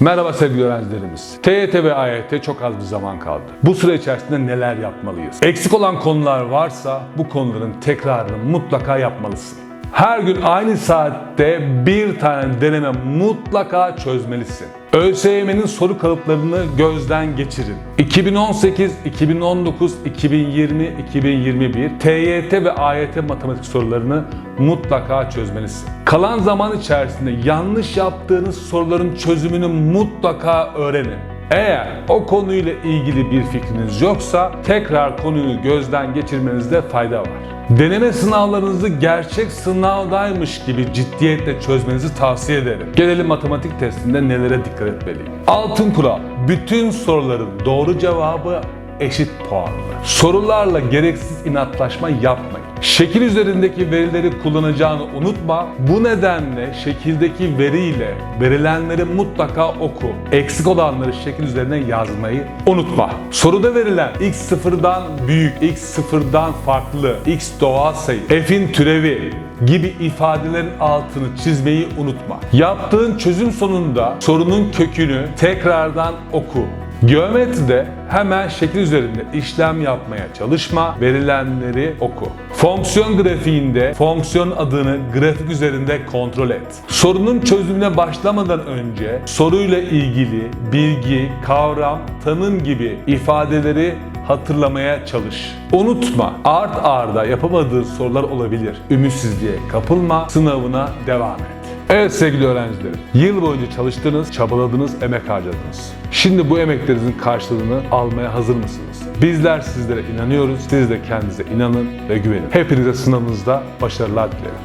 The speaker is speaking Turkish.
Merhaba sevgili öğrencilerimiz. TYT ve AYT çok az bir zaman kaldı. Bu süre içerisinde neler yapmalıyız? Eksik olan konular varsa bu konuların tekrarını mutlaka yapmalısın. Her gün aynı saatte bir tane deneme mutlaka çözmelisin. ÖSYM'nin soru kalıplarını gözden geçirin. 2018, 2019, 2020, 2021 TYT ve AYT matematik sorularını mutlaka çözmelisin. Kalan zaman içerisinde yanlış yaptığınız soruların çözümünü mutlaka öğrenin. Eğer o konuyla ilgili bir fikriniz yoksa tekrar konuyu gözden geçirmenizde fayda var. Deneme sınavlarınızı gerçek sınavdaymış gibi ciddiyetle çözmenizi tavsiye ederim. Gelelim matematik testinde nelere dikkat etmeliyim. Altın kural, bütün soruların doğru cevabı eşit puanlı. Sorularla gereksiz inatlaşma yapmayın. Şekil üzerindeki verileri kullanacağını unutma. Bu nedenle şekildeki veriyle verilenleri mutlaka oku. Eksik olanları şekil üzerine yazmayı unutma. Soruda verilen x sıfırdan büyük, x sıfırdan farklı, x doğal sayı, f'in türevi gibi ifadelerin altını çizmeyi unutma. Yaptığın çözüm sonunda sorunun kökünü tekrardan oku. Geometride hemen şekil üzerinde işlem yapmaya çalışma, verilenleri oku. Fonksiyon grafiğinde fonksiyon adını grafik üzerinde kontrol et. Sorunun çözümüne başlamadan önce soruyla ilgili bilgi, kavram, tanım gibi ifadeleri hatırlamaya çalış. Unutma, art arda yapamadığın sorular olabilir. Ümitsizliğe kapılma, sınavına devam et. Evet sevgili öğrencilerim, yıl boyunca çalıştınız, çabaladınız, emek harcadınız. Şimdi bu emeklerinizin karşılığını almaya hazır mısınız? Bizler sizlere inanıyoruz, siz de kendinize inanın ve güvenin. Hepinize sınavınızda başarılar dilerim.